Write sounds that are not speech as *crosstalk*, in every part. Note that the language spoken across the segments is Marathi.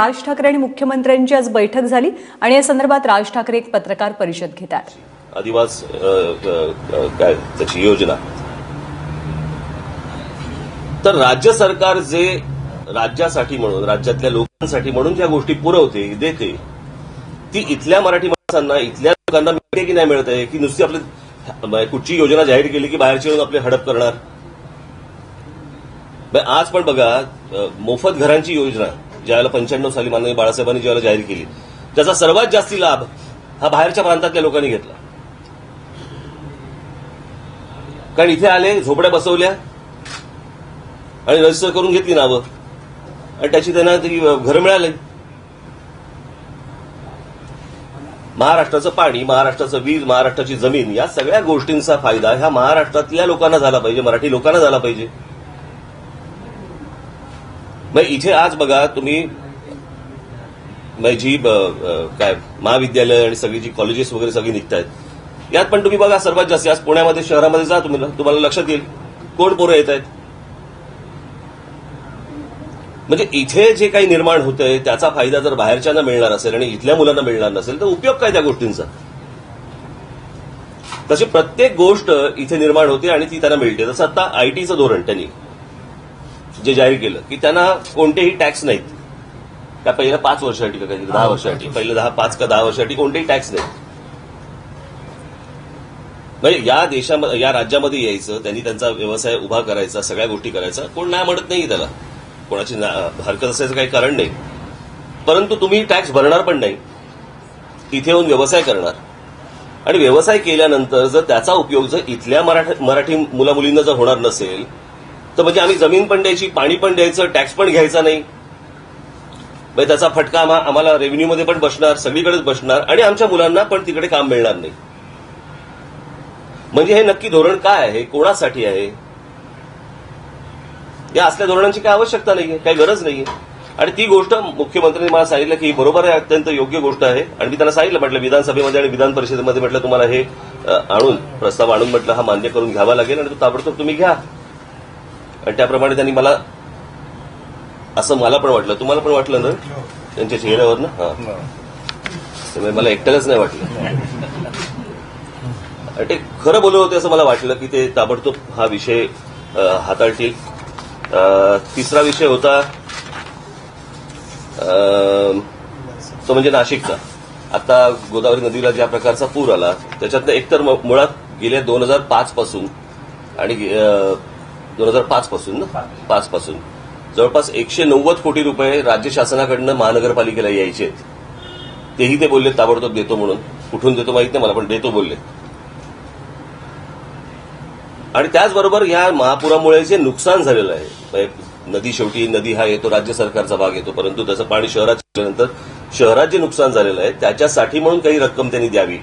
राज ठाकरे आणि मुख्यमंत्र्यांची आज बैठक झाली आणि या संदर्भात राज ठाकरे एक पत्रकार परिषद घेतात. आदिवास काय त्याची योजना. तर राज्य सरकार जे राज्यासाठी म्हणून राज्यातल्या लोकांसाठी म्हणून ज्या गोष्टी पुरवते देते ती इथल्या मराठी माणसांना इथल्या लोकांना मिळते की नाही मिळत आहे? की नुसती आपली कुठची योजना जाहीर केली की बाहेरची येऊन आपले हडप करणार? आज पण बघा मोफत घरांची योजना. ज्यावेळेला पंच्याण्णव साली माननीय बाळासाहेबांनी ज्यावेळेला जाहीर केली त्याचा सर्वात जास्ती लाभ हा बाहेरच्या प्रांतातल्या लोकांनी घेतला. कारण इथे आले झोपड्या बसवल्या आणि रजिस्टर करून घेतली नावं. आणि त्याची त्यांना ती घरं मिळाले. महाराष्ट्राचं पाणी महाराष्ट्राचं वीज महाराष्ट्राची जमीन या सगळ्या गोष्टींचा फायदा ह्या महाराष्ट्रातल्या लोकांना झाला पाहिजे मराठी लोकांना झाला पाहिजे. मग इथे आज बघा तुम्ही जी काय महाविद्यालय आणि सगळी जी कॉलेजेस वगैरे सगळी निघत आहेत यात पण तुम्ही बघा सर्वात जास्त आज पुण्यामध्ये शहरामध्ये जा तुम्ही तुम्हाला लक्षात येईल. कोण पोरं येत आहेत म्हणजे इथे जे काही निर्माण होतंय त्याचा फायदा जर बाहेरच्यांना मिळणार असेल आणि इथल्या मुलांना मिळणार नसेल तर उपयोग काय त्या गोष्टींचा? तशी प्रत्येक गोष्ट इथे निर्माण होते आणि ती त्यांना मिळते. जसं आता आयटीचं धोरण त्यांनी. जे जाहीर केलं की त्यांना कोणतेही टॅक्स नाहीत. त्या पहिल्या पाच वर्षासाठी का काहीतरी दहा वर्षासाठी पहिल्या दहा पाच का दहा वर्षासाठी कोणतेही टॅक्स नाहीत. म्हणजे या देशामध्ये या राज्यामध्ये यायचं त्यांनी त्यांचा व्यवसाय उभा करायचा सगळ्या गोष्टी करायचा कोण नाही म्हणत नाही त्याला. कोणाची हरकत असायचं काही कारण नाही. परंतु तुम्ही टॅक्स भरणार पण नाही. तिथे येऊन व्यवसाय करणार. आणि व्यवसाय केल्यानंतर जर त्याचा उपयोग जर इथल्या मराठी मराठी मुला मुलींना जर होणार नसेल तर म्हणजे आम्ही जमीन पण द्यायची पाणी पण द्यायचं टॅक्स पण घ्यायचा नाही. म्हणजे त्याचा फटका आम्हा- आम्हाला रेव्हेन्यूमध्ये पण बसणार सगळीकडेच बसणार आणि आमच्या मुलांना पण तिकडे काम मिळणार नाही. म्हणजे हे नक्की धोरण काय आहे? कोणासाठी आहे? या असल्या धोरणांची काय आवश्यकता नाहीये काही गरज नाहीये. आणि ती गोष्ट मुख्यमंत्र्यांनी मला सांगितलं की बरोबर आहे अत्यंत योग्य गोष्ट आहे. आणि मी त्यांना सांगितलं म्हटलं विधानसभेमध्ये आणि विधान परिषदेमध्ये म्हटलं तुम्हाला हे आणून प्रस्ताव आणून म्हटलं हा मान्य करून घ्यावा लागेल आणि तो ताबडतोब तुम्ही घ्या. आणि त्याप्रमाणे त्यांनी मला असं मला पण वाटलं. तुम्हाला पण वाटलं ना? त्यांच्या चेहऱ्यावर ना हा. त्यामुळे मला एकट्यालाच नाही वाटलं. आणि ते खरं बोलत होते असं मला वाटलं की ते ताबडतोब हा विषय हाताळतील. तिसरा विषय होता तो म्हणजे नाशिकचा. आता गोदावरी नदीला ज्या प्रकारचा पूर आला त्याच्यातनं एकतर मुळात गेल्या दोन हजार पाच पासून आणि दोन हजार पाच पासून ना? पाच. पासून. जवळपास एकशे नव्वद कोटी रुपये राज्य शासनाकडनं महानगरपालिकेला यायचे आहेत. तेही ते बोलले ताबडतोब देतो म्हणून. कुठून देतो माहीत नाही मला पण देतो बोलले. आणि त्याचबरोबर या महापुरामुळे जे नुकसान झालेलं आहे म्हणजे नदी शेवटी नदी हा येतो राज्य सरकारचा भाग येतो परंतु त्याचं पाणी शहरात शिरल्यानंतर शहरात जे नुकसान झालेलं आहे त्याच्यासाठी म्हणून काही रक्कम त्यांनी द्यावी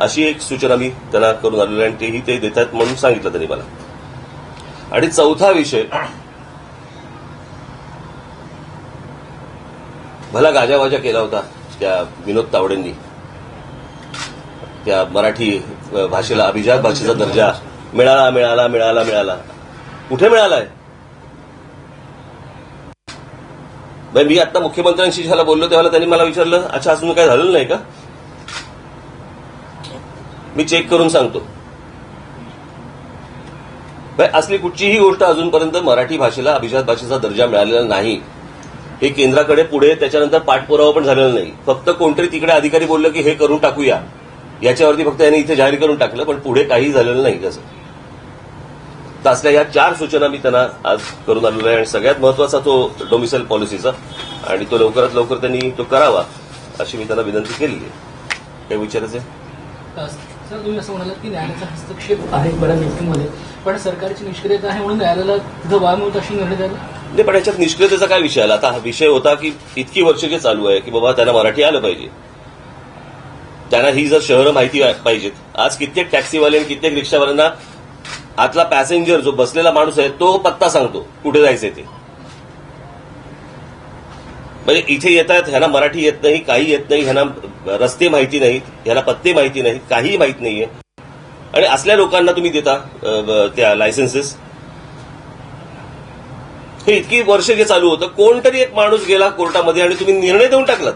अशी एक सूचना मी त्यांना करून आलेली आणि तेही ते देतात म्हणून सांगितलं त्यांनी मला. आणि चौथा विषय. भला गाजावाजा केला होता त्या विनोद तावडेंनी. त्या मराठी भाषेला अभिजात भाषेचा दर्जा. मिळाला मिळाला मिळाला मिळाला. कुठे मिळालाय? मी आता मुख्यमंत्र्यांशी ज्याला बोललो तेव्हा त्यांनी मला विचारलं अच्छा अजून काय झालेलं नाही का? मी चेक करून सांगतो. असली कुठचीही गोष्ट अजूनपर्यंत मराठी भाषेला अभिजात भाषेचा दर्जा मिळालेला नाही. हे केंद्राकडे पुढे त्याच्यानंतर पाठपुरावा पण झालेला नाही. फक्त कोणतरी तिकडे अधिकारी बोललं की हे करून टाकूया. याच्यावरती फक्त यांनी इथे जाहीर करून टाकलं पण पुढे काही झालेलं नाही त्याचं. तर असल्या या चार सूचना मी त्यांना आज करून आलेलो आहे. आणि सगळ्यात महत्त्वाचा तो डोमिसाईल पॉलिसीचा आणि तो लवकरात लवकर त्यांनी तो करावा अशी मी त्यांना विनंती केलेली आहे. काही विचारायचं आहे? सर तुम्ही असं म्हणालात की न्यायालयाचा हस्तक्षेप आहे बऱ्याच गोष्टींमध्ये. पण सरकारची निष्क्रियता आहे म्हणून न्यायालयाला तिथं वाद मिळत अशी निर्णय द्यायला? नाही पण याच्यात निष्क्रियतेचा काय विषय आला? आता हा विषय होता की इतकी वर्ष जे चालू आहे की बाबा त्यांना मराठी आलं पाहिजे. त्यांना ही जर शहरं माहिती पाहिजेत. आज कित्येक टॅक्सीवाले आणि कित्येक रिक्षावाल्यांना आतला पॅसेंजर जो बसलेला माणूस आहे तो पत्ता सांगतो कुठे जायचंय ते. म्हणजे इथे येतात ह्यांना मराठी येत नाही काही येत नाही ह्यांना रस्ते माहिती नाहीत ह्यांना पत्ते माहिती नाहीत काहीही माहीत नाहीये. आणि असल्या लोकांना तुम्ही देता त्या लायसन्सेस हे इतकी वर्ष जे चालू होतं कोणतरी एक माणूस गेला कोर्टामध्ये आणि तुम्ही निर्णय देऊन टाकलात.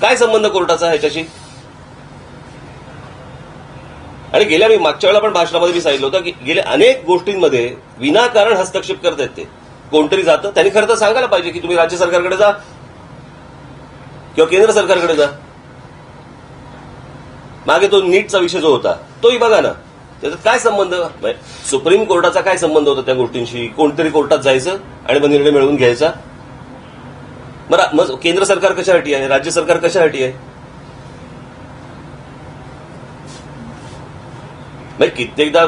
काय संबंध कोर्टाचा ह्याच्याशी? आणि गेल्या मी मागच्या वेळेला पण भाषणामध्ये मी सांगितलं होतं की गेल्या अनेक गोष्टींमध्ये विनाकारण हस्तक्षेप करतायत ते. कोणतरी जातं त्यांनी खरं तर सांगायला पाहिजे की तुम्ही राज्य सरकारकडे जा. किंवा केंद्र सरकारकडे जा. मागे तो नीटचा विषय जो होता तोही बघा ना. त्याचा काय संबंध? म्हणजे सुप्रीम कोर्टाचा काय संबंध होता त्या गोष्टींशी? कोणतरी कोर्टात जायचं आणि मग निर्णय मिळवून घ्यायचा? बरं मग केंद्र सरकार कशासाठी आहे? राज्य सरकार कशासाठी आहे? म्हणजे कित्येकदा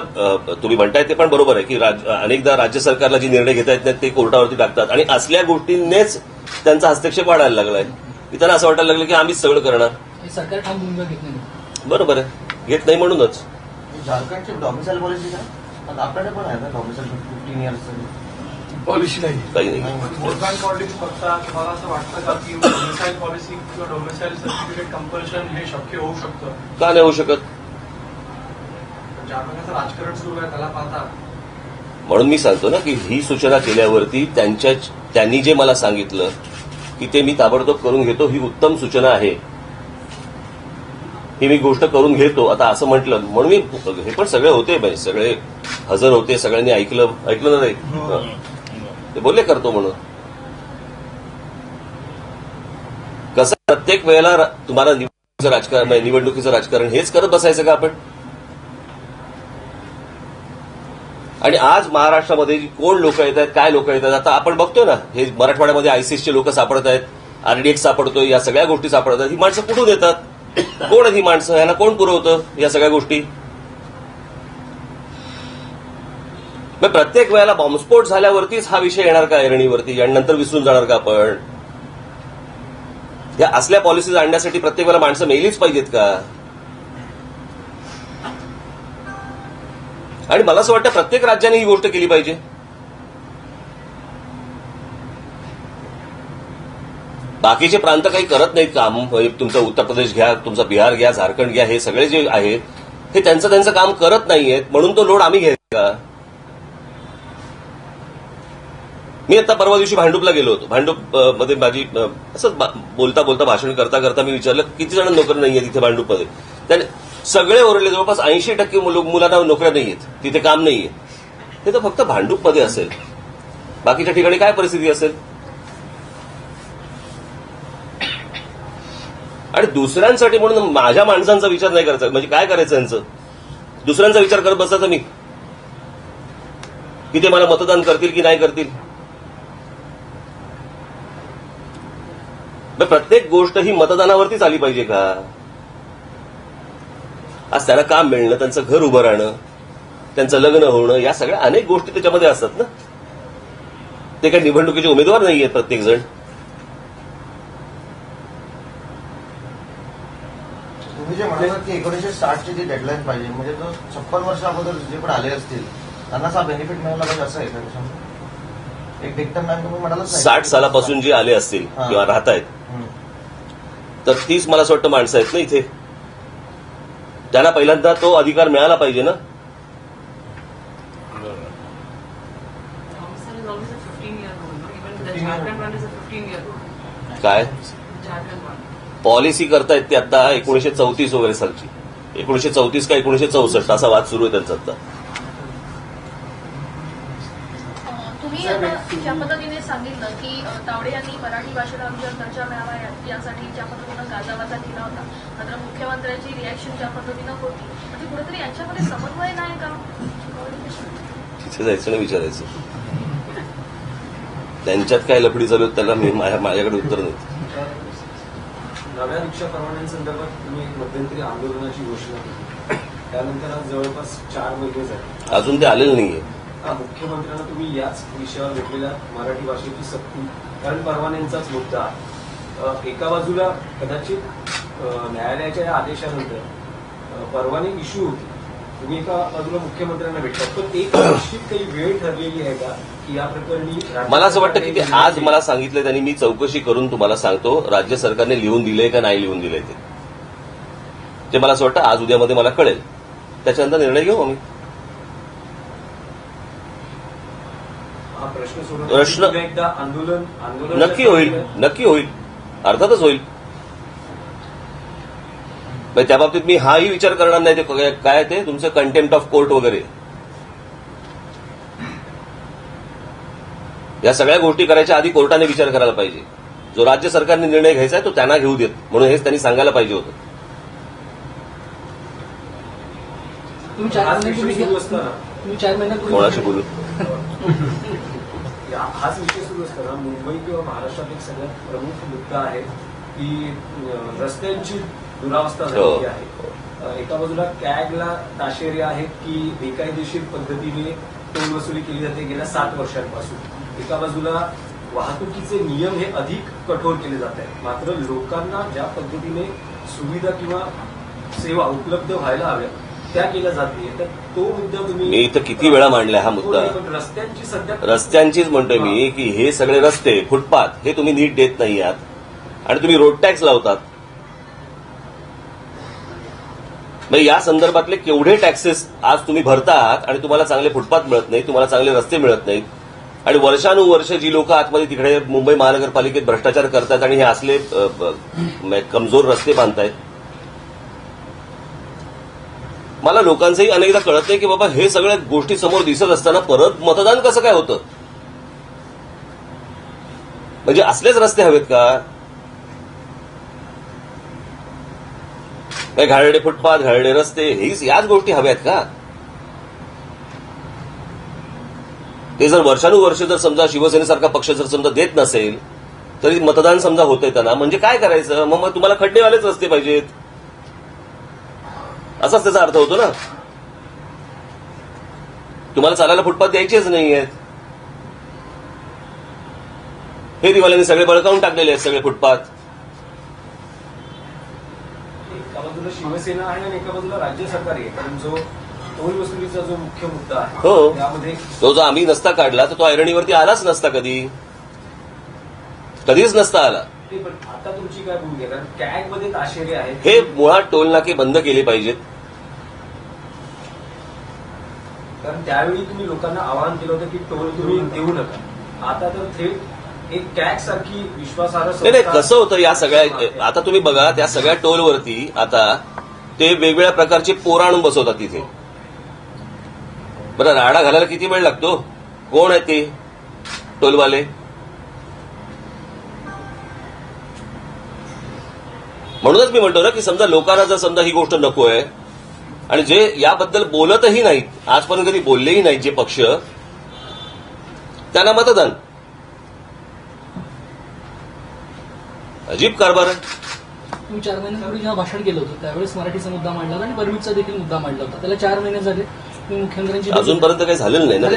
तुम्ही म्हणताय ते पण बरोबर आहे की राज- अनेकदा राज्य सरकारला जी निर्णय घेता येत नाहीत ते कोर्टावरती टाकतात आणि असल्या गोष्टींनीच त्यांचा हस्तक्षेप वाढायला लागलाय. की त्यांना असं वाटायला लागलं की आम्हीच सगळं करणार. हे सरकार नाही. बरोबर आहे. घेत नाही म्हणूनच. झारखंडची डॉमिसाईल पॉलिसी का? आपल्याकडे पण आहे ना डॉमिसाईल फिफ्टीन इयर्स पॉलिसी नाही. काही नाही. तुम्हाला असं वाटतं का की डोमिसाईल पॉलिसी किंवा डोमिसाईल सर्टिफिकेट कंपल्शन हे शक्य होऊ शकतं? का नाही होऊ शकत? राजकारण सुरू आहे त्याला पाहता. म्हणून मी सांगतो ना की ही सूचना केल्यावरती त्यांच्या त्यांनी जे मला सांगितलं की ते मी ताबडतोब करून घेतो ही उत्तम सूचना आहे. ही मी गोष्ट करून घेतो. आता असं म्हटलं म्हणून मी हे पण सगळे होते सगळे हजर होते सगळ्यांनी ऐकलं ऐकलं ना नाही हं. ते बोलले करतो म्हणून. कसं प्रत्येक वेळेला तुम्हाला निवडणुकीचं राजकारण निवडणुकीचं राजकारण हेच करत बसायचं का आपण? आणि आज महाराष्ट्रामध्ये कोण लोक येत आहेत काय लोक येत आहेत आता आपण बघतोय ना हे मराठवाड्यामध्ये आयसीएसचे लोक सापडत आहेत आरडीएक्स सापडतोय या सगळ्या गोष्टी सापडत आहेत. ही माणसं कुठून येतात? कोण आहेत ही माणसं? यांना कोण पुरवतं या सगळ्या गोष्टी? मग प्रत्येक वेळेला बॉम्बस्फोट झाल्यावरतीच हा विषय येणार का ऐरणीवरती आणि नंतर विसरून जाणार का आपण? या असल्या पॉलिसीज आणण्यासाठी प्रत्येक वेळेला माणसं मेलीच पाहिजेत का? आणि मला असं वाटतं प्रत्येक राज्याने ही गोष्ट केली पाहिजे. बाकीचे प्रांत काही करत नाहीत काम. तुमचा तुमचं उत्तर प्रदेश घ्या तुमचा बिहार घ्या झारखंड घ्या हे सगळे जे आहेत हे त्यांचं त्यांचं काम करत नाहीयेत. म्हणून तो लोड आम्ही घ्यायचा का मी आता परवा दिवशी भांडूपला गेलो होतो. भांडूपमध्ये माझी असंच बोलता बोलता भाषण करता करता मी विचारलं किती जण नोकरी नाहीये तिथे भांडूपमध्ये? त्याने सगळे ओरडले जवळपास ऐंशी टक्के मुलांना नोकऱ्या नाहीयेत तिथे काम नाहीये हे तर फक्त भांडूपमध्ये असेल. बाकीच्या ठिकाणी काय परिस्थिती असेल? आणि दुसऱ्यांसाठी म्हणून माझ्या माणसांचा विचार नाही करायचा. म्हणजे काय करायचं यांचं? दुसऱ्यांचा विचार करत बसायचा मी की ते मला मतदान करतील की नाही करतील? प्रत्येक गोष्ट ही मतदानावरतीच आली पाहिजे का? आज त्यांना काम मिळणं त्यांचं घर उभं राहणं त्यांचं लग्न होणं या सगळ्या अनेक गोष्टी त्याच्यामध्ये असतात ना ते काही निवडणुकीचे उमेदवार नाही आहेत प्रत्येक जण तुम्ही जे म्हणालात की एकोणीसशे साठची जी डेडलाईन पाहिजे म्हणजे जो छप्पन वर्ष अगोदर जे पण आले असतील त्यांनाच हा बेनिफिट मिळाला पाहिजे असं आहे का? एक डिक्टम मॅन तुम्ही म्हणालाच नाही. साठ सालापासून जे आले असतील. किंवा राहत आहेत. तर तीच मला असं वाटतं माणसं आहेत ना इथे त्यांना पहिल्यांदा तो अधिकार मिळाला पाहिजे ना Thompson is always a 15 year old, no? Even the Jharkhand one is a 15 year old. काय. पॉलिसी करतायत ते आता एकोणीशे चौतीस वगैरे सालची एकोणीशे चौतीस का एकोणीशे चौसष्ट असा वाद सुरू आहे त्यांचा आता तुम्ही आता ज्या पद्धतीने सांगितलं की तावडे यांनी मराठी भाषेला आमच्या दर्जा मिळावा या- यासाठी ज्या पद्धतीनं गाजावाजा केला होता. मात्र मुख्यमंत्र्यांची रिॲक्शन ज्या पद्धतीनं होती म्हणजे कुठेतरी यांच्यामध्ये समन्वय नाही का? तिथे जायचं आणि विचारायचं. त्यांच्यात काय लफडी चालू आहेत त्याला मी माझ्या- माझ्याकडे उत्तर नाही नव्या रिक्षा परवान्यांसंदर्भात तुम्ही एक मध्यंतरी आंदोलनाची घोषणा केली. त्यानंतर आज जवळपास चार महिने झाले. अजून ते आलेलं नाहीये. मुख्यमंत्र्यांना तुम्ही याच विषयावर भेटलेल्या मराठी भाषेची सक्ती. कारण परवान्यांचाच मुद्दा. एका बाजूला कदाचित न्यायालयाच्या या आदेशानंतर परवाने इश्यू होती. तुम्ही एका बाजूला मुख्यमंत्र्यांना भेटतात पण एक निश्चित काही वेळ ठरलेली आहे का की या प्रकरणी मला असं वाटतं की ते आज मला सांगितलं त्यांनी मी चौकशी करून तुम्हाला सांगतो राज्य सरकारने लिहून दिलंय का नाही लिहून दिलंय ते. ते मला असं वाटतं आज उद्यामध्ये मला कळेल. त्याच्यानंतर निर्णय घेऊ आम्ही हा प्रश्न आंदोलन आंदोलन नक्की होईल नक्की होईल. अर्थातच होईल. म्हणजे त्या बाबतीत मी हाही विचार करणार नाही ते काय- ते? तुमचं कंटेम्प्ट ऑफ कोर्ट वगैरे. या सगळ्या गोष्टी करायच्या आधी कोर्टाने विचार करायला पाहिजे. जो राज्य सरकारने निर्णय घ्यायचा आहे तो त्यांना घेऊ देत. म्हणून हेच त्यांनी सांगायला पाहिजे होतं. तुम्ही चार महिन्यापूर्वी बोलू? *laughs* हाच विषय सुरू असताना मुंबई किंवा महाराष्ट्रात एक सगळ्यात प्रमुख मुद्दा आहे की रस्त्यांची दुरावस्था हो. झालेली आहे. एका बाजूला कॅगला ताशेरे आहेत की बेकायदेशीर पद्धतीने टोल वसुली केली जाते गेल्या सात वर्षांपासून. एका बाजूला वाहतुकीचे नियम हे अधिक कठोर केले जात आहेत. मात्र लोकांना ज्या पद्धतीने सुविधा किंवा सेवा उपलब्ध व्हायला हव्या त्या केल्या जात नाही तर तो मुद्दा तुम्ही मी इथं किती वेळा मांडलाय हा मुद्दा. रस्त्यांची सध्या रस्त्यांचीच म्हणतोय मी की हे सगळे रस्ते फुटपाथ हे तुम्ही नीट देत नाही आहात. आणि तुम्ही रोड टॅक्स लावतात. मग या संदर्भातले केवढे टॅक्सेस आज तुम्ही भरता आहात आणि तुम्हाला चांगले फुटपाथ मिळत नाही तुम्हाला चांगले रस्ते मिळत नाहीत. आणि वर्षानुवर्ष जी लोक आतमध्ये तिकडे मुंबई महानगरपालिकेत भ्रष्टाचार करतात आणि हे असले कमजोर रस्ते बांधतायत मला लोकांचंही अनेकदा कळत नाही की बाबा हे सगळ्या गोष्टी समोर दिसत असताना परत मतदान कसं काय होतं? म्हणजे असलेच रस्ते हवेत का? काही घाळडे फुटपाथ घाळडे रस्ते हीच याच गोष्टी हव्यात का? ते जर वर्षानुवर्ष जर समजा शिवसेनेसारखा पक्ष जर समजा देत नसेल तरी मतदान समजा होतंय त्यांना. म्हणजे काय करायचं? मग मग तुम्हाला खड्डेवालेच रस्ते पाहिजेत. असाच त्याचा अर्थ होतो ना. तुम्हाला चालायला फुटपाथ द्यायचेच नाही आहेत फेरीवाल्यांनी सगळे बळकावून टाकलेले आहेत सगळे फुटपाथ. एका बाजूला शिवसेना आहे आणि एका बाजूला राज्य सरकार आहे. कारण जो टोल वसुलीचा जो मुख्य मुद्दा आहे हो. त्यामध्ये तो जो आम्ही नसता काढला तर तो ऐरणीवरती आलाच नसता कधी. कधीच नसता आला. आता तुमची काय भूमिका आहे? कारण कॅगमध्ये ताशेरे आहेत हे मुळात टोल नाके बंद केले पाहिजेत. कारण त्यावेळी तुम्ही लोकांना आवाहन केलं होतं की टोल तुम्ही देऊ नका. आता तर थेट एक कॅग सारखी विश्वासार्ह नाही कसं होतं या सगळ्या आता तुम्ही बघा त्या सगळ्या टोलवरती आता ते वेगवेगळ्या प्रकारचे पोर आणून बसवतात तिथे. बरं राडा घालायला किती वेळ लागतो? कोण आहे ते? टोलवाले? म्हणूनच मी म्हणतो ना की समजा लोकांना जर समजा ही गोष्ट नको आहे आणि जे याबद्दल बोलतही नाहीत आजपर्यंत कधी बोललेही नाहीत जे पक्ष त्यांना मतदान. अजीब कारभार आहे. तुम्ही चार महिन्यापूर्वी जेव्हा भाषण केलं होतं त्यावेळेस मराठीचा मुद्दा मांडला होता आणि परमिटचा देखील मुद्दा मांडला होता. त्याला चार महिने झाले. मुख्यमंत्र्यांची अजूनपर्यंत काही झालेलं नाही ना.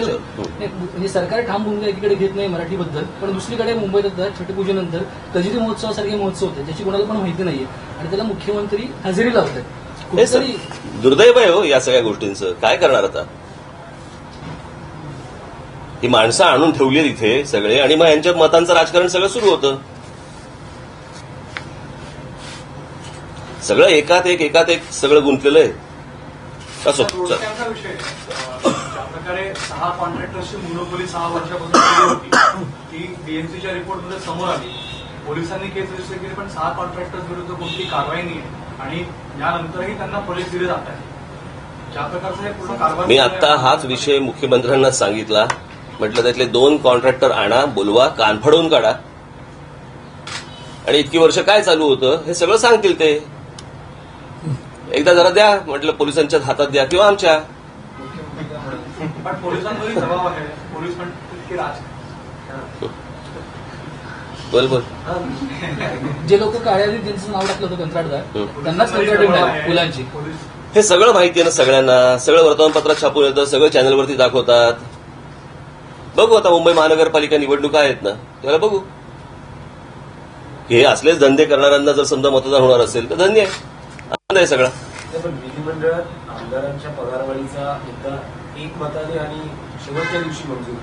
म्हणजे सरकार ठाम भूमिका एकीकडे घेत नाही मराठीबद्दल पण दुसरीकडे मुंबईत आता छठपूजेनंतर कजिरी महोत्सवासारखे महोत्सव होते ज्याची कोणाला पण माहिती नाहीये. आणि त्याला मुख्यमंत्री हजेरी लावत आहेत सर कुठेतरी दुर्दैव आहे हो या सगळ्या गोष्टींचं. काय करणार आता? ही माणसं आणून ठेवली तिथे सगळे आणि मग यांच्या मतांचं राजकारण सगळं सुरू होतं. सगळं एकात एक एकात एक सगळं गुंतलेलं आहे. असो प्रकारे सहा कॉन्ट्रॅक्टर्सची मोनोपोली सहा वर्षापासून होती ती डीएमसीच्या रिपोर्टमध्ये समोर आली. पोलिसांनी केस रजिस्टर केली पण सहा कॉन्ट्रॅक्टर्स विरुद्ध कोणती कारवाई नाही आणि यानंतरही त्यांना पोलीस दिले जात मी आता हाच विषय मुख्यमंत्र्यांना सांगितला. म्हटलं त्यातले दोन कॉन्ट्रॅक्टर आणा बोलवा कान फाडून काढा. आणि इतकी वर्ष काय चालू होतं हे सगळं सांगतील ते. एकदा जरा द्या म्हटलं पोलिसांच्या हातात द्या किंवा आमच्या. पण पोलिसांवरही दबाव आहे. पोलीस पण तितके राज बोल बोल. जे लोक काळ्यावी ज्यांचं नाव टाकलं होतं कंत्राटदार हं. त्यांनाच कंत्राटी मिळाली पुलांची. पोलीस हे सगळं माहिती आहे ना सगळ्यांना. सगळं वर्तमानपत्रात छापून येतं सगळं चॅनलवरती दाखवतात. बघू आता मुंबई महानगरपालिका निवडणुका आहेत ना त्याला बघू. हे असलेच धंदे करणाऱ्यांना जर समजा मतदान होणार असेल तर धन्य आहे. आहे सगळा. विधिमंडळात आमदारांच्या पगारवाढीचा मुद्दा एक मताने आणि शेवटच्या दिवशी मंजूर.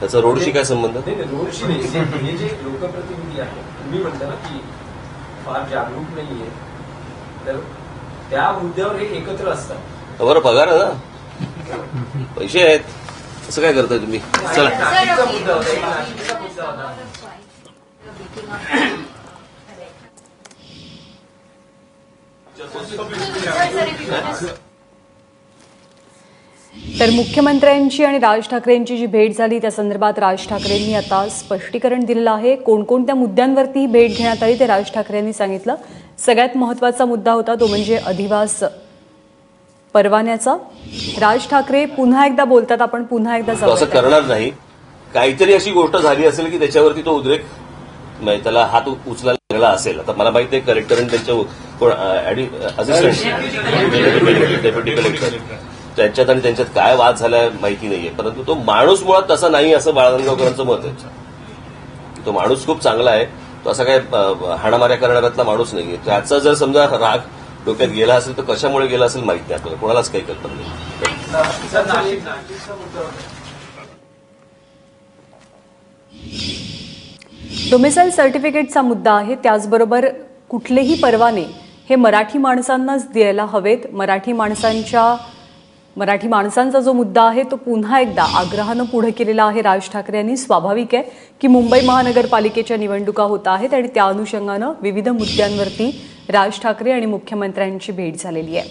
त्याचा रोडशी काय संबंध? नाही नाही, रोडशी नाही. हे- हे जे लोकप्रतिनिधी आहेत तुम्ही म्हणता ना की फार जागरूक नाहीये तर त्या मुद्द्यावर हे एकत्र असतात. बरं पगार आहे ना? पैसे आहेत. असं काय करताय तुम्ही? चला. नाशिकचा मुद्दा होता एक नाशिकचा मुद्दा होता. तर मुख्यमंत्र्यांची आणि राज ठाकरेंची जी भेट झाली त्या संदर्भात राज ठाकरेंनी आता स्पष्टीकरण दिलेलं आहे. कोणकोणत्या मुद्द्यांवरती ही भेट घेण्यात आली ते राज ठाकरेंनी सांगितलं. सगळ्यात महत्त्वाचा मुद्दा होता तो म्हणजे अधिवास परवान्याचा. राज ठाकरे पुन्हा एकदा बोलतात आपण पुन्हा एकदा असं करणार नाही. काहीतरी अशी गोष्ट झाली असेल की त्याच्यावरती तो उद्रेक म्हणजे त्याला हात उचलायला लागला असेल. आता मला माहिती आहे कलेक्टर त्यांच्या कोण असिस्टंट डेप्युटी कलेक्टर. त्यांच्यात आणि त्यांच्यात काय वाद झालाय माहिती नाहीये. परंतु तो माणूस मुळात तसा नाही असं बाळगंगावकरांचं मत आहे. तो माणूस खूप चांगला आहे. तो असा काय हाणामाऱ्या करणाऱ्यातला माणूस नाहीये. त्याचा जर समजा राग डोक्यात गेला असेल तर कशामुळे गेला असेल माहिती नाही आपल्याला. कोणालाच काही कल्पना नाही. सर डोमिसाईल सर्टिफिकेटचा मुद्दा आहे. त्याचबरोबर कुठलेही परवाने हे मराठी माणसांनाच द्यायला हवेत. मराठी माणसांच्या मराठी माणसांचा जो मुद्दा आहे तो पुन्हा एकदा आग्रहानं पुढे केलेला आहे. राज ठाकरे यांनी स्वाभाविक आहे की मुंबई महानगरपालिकेच्या निवडणुका होत आहेत आणि त्या अनुषंगानं विविध मुद्द्यांवरती राज ठाकरे आणि मुख्यमंत्र्यांची भेट झालेली आहे.